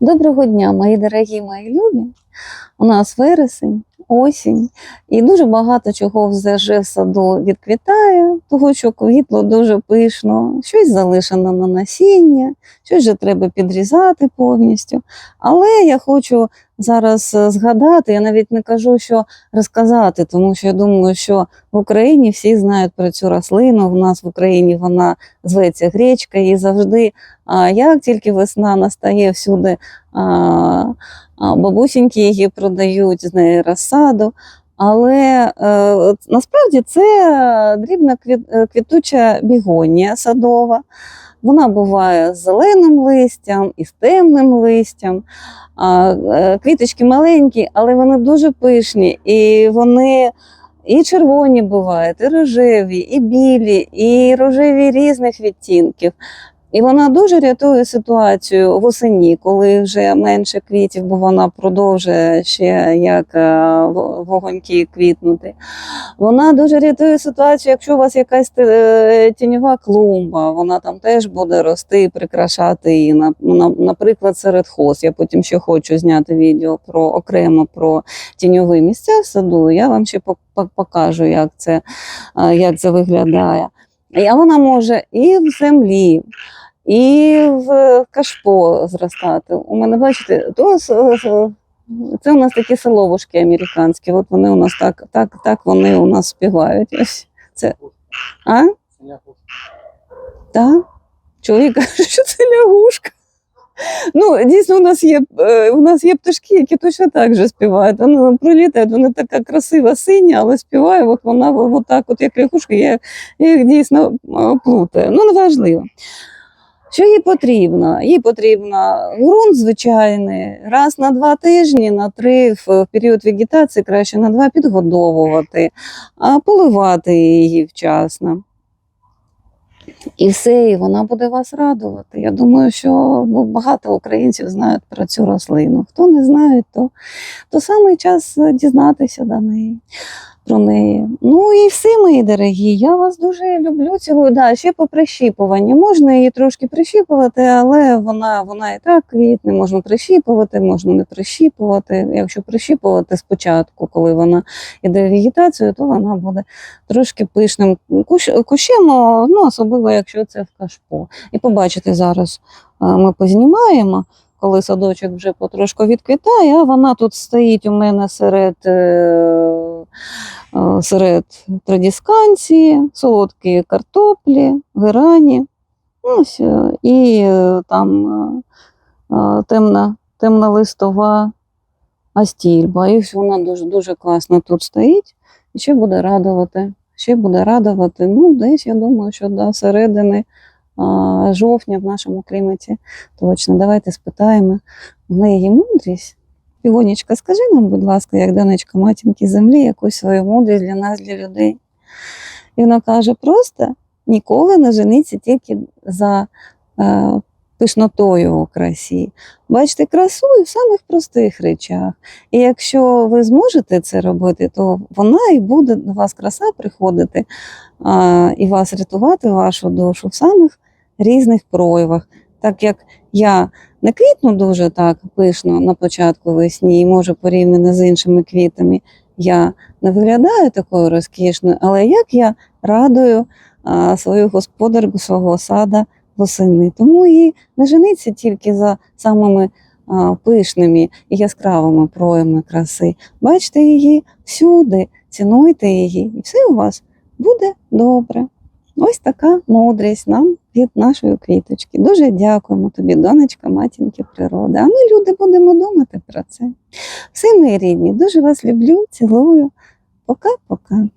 Доброго дня, мої дорогі мої любі. У нас вересень, осінь, і дуже багато чого вже в саду відквітає, того що квітло дуже пишно, щось залишено на насіння, щось вже треба підрізати повністю. Але я хочу зараз е, згадати, я навіть не кажу, що розказати, тому що я думаю, що в Україні всі знають про цю рослину. В нас в Україні вона зветься гречка, і завжди, як тільки весна настає всюди. Бабусіньки її продають з неї розсаду. Але е, насправді це дрібна е, квітуча бігонія садова. Вона буває з зеленим листям і з темним листям. Е, квіточки маленькі, але вони дуже пишні, і вони і червоні бувають, і рожеві, і білі, і рожеві різних відтінків. І вона дуже рятує ситуацію восені, коли вже менше квітів, бо вона продовжує ще як е, вогоньки квітнути. Вона дуже рятує ситуацію, якщо у вас якась е, тіньова клумба, вона там теж буде рости прикрашати її. На- на- Наприклад, серед хоз. Я потім ще хочу зняти відео про окремо про тіньові місця в саду. Я вам ще по- по- покажу, як це, е, як це виглядає. А вона може і в землі, і в кашпо зростати. У мене, бачите, то це у нас такі селовушки американські. От вони у нас так, так, так вони у нас співають. Ось це. А? Так? Чоловік каже, що це лягушка. Ну, дійсно, у нас є, е, у нас є пташки, які точно так же співають. Вони пролітають, вона така красива синя, але співає, от вона от так, от як лягушка, я, я їх дійсно е, плутаю. Ну, неважливо. Що їй потрібно? Їй потрібно ґрунт звичайний, раз на два тижні, на три в період вегетації краще на два підгодовувати, а поливати її вчасно. І все, і вона буде вас радувати. Я думаю, що ну, багато українців знають про цю рослину. Хто не знає, то, то саме час дізнатися до неї. Про неї. Ну і все, мої дорогі. Я вас дуже люблю. Цілую. Да, ще по прищіпуванню. Можна її трошки прищіпувати, але вона, вона і так квітне. Можна прищіпувати, можна не прищіпувати. Якщо прищіпувати спочатку, коли вона йде в вегетацію, то вона буде трошки пишним кущ, кущем, ну особливо якщо це в кашпо. І побачите зараз, ми познімаємо, коли садочок вже потрошку відквітає, а вона тут стоїть у мене серед, е, серед традісканції, солодкі картоплі, герані. Ось, е, і е, там е, е, темна, темна листова астільба. І вона дуже, дуже класно тут стоїть і ще буде радувати. Ще буде радувати. Ну, десь я думаю, що до середини жовтня в нашому кліматі. Точно, давайте спитаємо в неї мудрість. Пігонечка, скажи нам, будь ласка, як донечка матінки землі, якусь свою мудрість для нас, для людей. І вона каже: просто ніколи не жениться тільки за е, пишнотою у красі. Бачите красу і в самих простих речах. І якщо ви зможете це робити, то вона і буде до вас краса приходити а, і вас рятувати, вашу душу в самих різних проявах. Так як я не квітну дуже так пишно на початку весні і можу порівняно з іншими квітами, я не виглядаю такою розкішною, але як я радую а, свою господарку свого сада восени. Тому і не жениться тільки за самими а, пишними і яскравими проявами краси. Бачите її всюди, цінуйте її, і все у вас буде добре. Ось така мудрість нам від нашої квіточки. Дуже дякуємо тобі, донечка, матінки природи. А ми, люди, будемо думати про це. Все, мої рідні, дуже вас люблю, цілую. Пока-пока.